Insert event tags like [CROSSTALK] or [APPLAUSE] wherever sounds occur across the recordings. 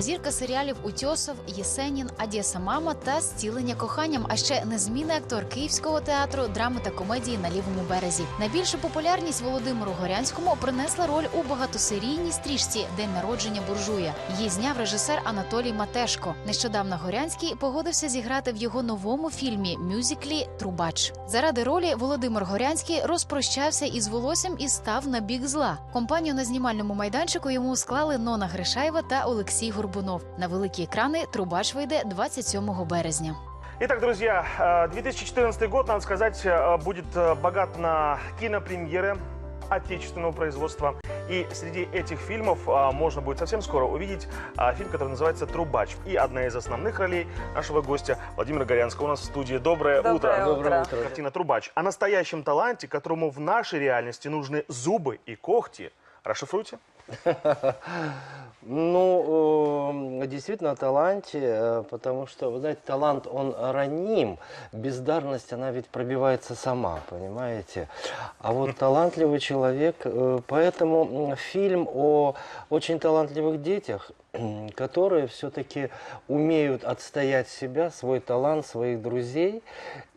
Зірка серіалів Утьосов, Єсенін, Одеса Мама та Зцілення коханням, а ще незмінний актор Київського театру драми та комедії на лівому березі. Найбільшу популярність Володимиру Горянському принесла роль у багатосерійній стрічці День народження буржуя. Її зняв режисер Анатолій Матешко. Нещодавно Горянський погодився зіграти в його новому фільмі мюзиклі Трубач. Заради ролі Володимир Горянський розпрощався із волоссям і став на бік зла. Компанію на знімальному майданчику йому склали Нона Гришаєва та Олексій Горбунов. На великі екрани Трубач вийде 27 березня. Итак, друзья, э, 2014 год, надо сказать, будет богат на кинопремьеры отечественного производства. И среди этих фильмов можно будет совсем скоро увидеть фильм, который называется «Трубач». И одна из основных ролей нашего гостя Владимира Горянского у нас в студии. Доброе, Доброе утро. утро. Доброе утро. Картина «Трубач». О настоящем таланте, которому в нашей реальности нужны зубы и когти. Расшифруйте. Ну, э, действительно, о таланте, э, потому что, вы знаете, талант, он раним, бездарность, она ведь пробивается сама, понимаете? А вот талантливый человек, э, поэтому фильм о очень талантливых детях, которые все-таки умеют отстоять себя, свой талант, своих друзей.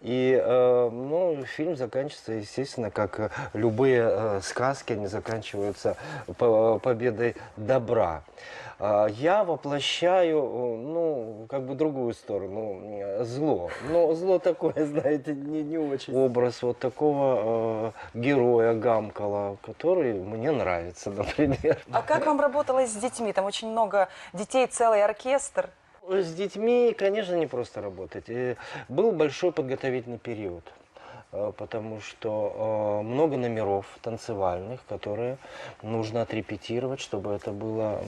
И э, ну, фильм заканчивается, естественно, как любые э, сказки, они заканчиваются по- победой добра. А, Я воплощаю, э, ну, как бы другую сторону, э, зло. Но зло такое, [LAUGHS] знаете, не, не очень. Образ вот такого э, героя Гамкала, который мне нравится, [LAUGHS] например. А как вам работалось с детьми? Там очень много детей, целый оркестр. С детьми, конечно, не просто работать. Э, Был большой подготовительный период, э, потому что э, много номеров танцевальных, которые нужно отрепетировать, чтобы это было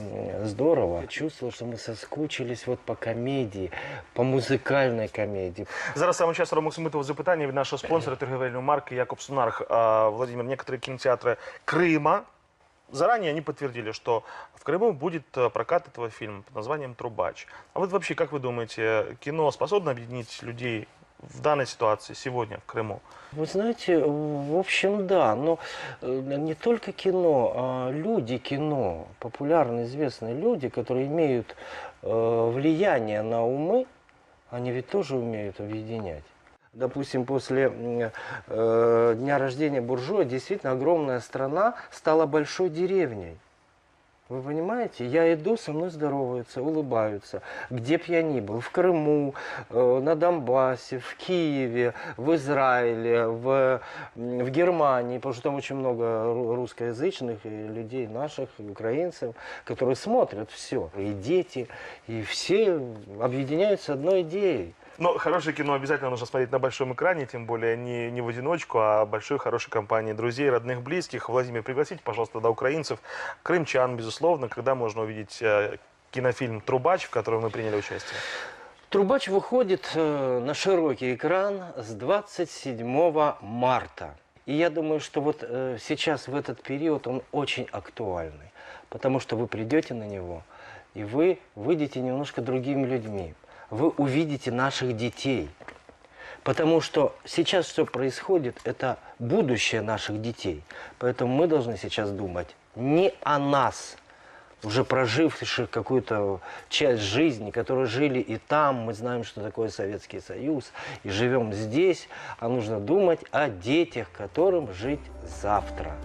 здорово. Чувствовал, что мы соскучились вот по комедии, по музыкальной комедии. Зараз саме час робимо смитого запитання від нашого спонсора торговельної марки Якоб Сунарх. А, Владимир, некоторые кинотеатры Крыма заранее они подтвердили, что в Крыму будет э, прокат этого фильма под названием «Трубач». А вот вообще, как вы думаете, кино способно объединить людей в данной ситуации сегодня в Крыму? Вы знаете, в общем, да, но э, не только кино, а люди кино, популярные, известные люди, которые имеют э, влияние на умы, они ведь тоже умеют объединять. Допустим, после э, дня рождения буржуя действительно огромная страна стала большой деревней. Вы понимаете? Я иду, со мной здороваются, улыбаются. Где б я ни был, в Крыму, э, на Донбассе, в Киеве, в Израиле, в, в Германии, потому что там очень много ру- русскоязычных и людей наших, и украинцев, которые смотрят все. И дети, и все объединяются одной идеей. Но хорошее кино обязательно нужно смотреть на большом экране, тем более не, не в одиночку, а большой хорошей компании друзей, родных, близких. Владимир, пригласите, пожалуйста, до украинцев, крымчан, безусловно, когда можно увидеть э, кинофильм «Трубач», в котором вы приняли участие. Трубач выходит э, на широкий экран с 27 марта. И я думаю, что вот э, сейчас в этот период он очень актуальный, потому что вы придете на него, и вы выйдете немножко другими людьми. Вы увидите наших детей. Потому что сейчас все происходит, это будущее наших детей. Поэтому мы должны сейчас думать не о нас, уже проживших какую-то часть жизни, которые жили и там, мы знаем, что такое Советский Союз, и живем здесь, а нужно думать о детях, которым жить завтра.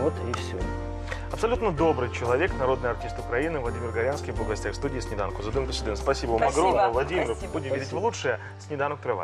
Вот и все. Абсолютно добрый человек, народный артист Украины Владимир Горянский был в гостях студии «Сніданку». За один плюс один. Спасибо вам Спасибо, огромное, Владимир. спасибо. Будем верить в лучшее. «Сніданок» триває.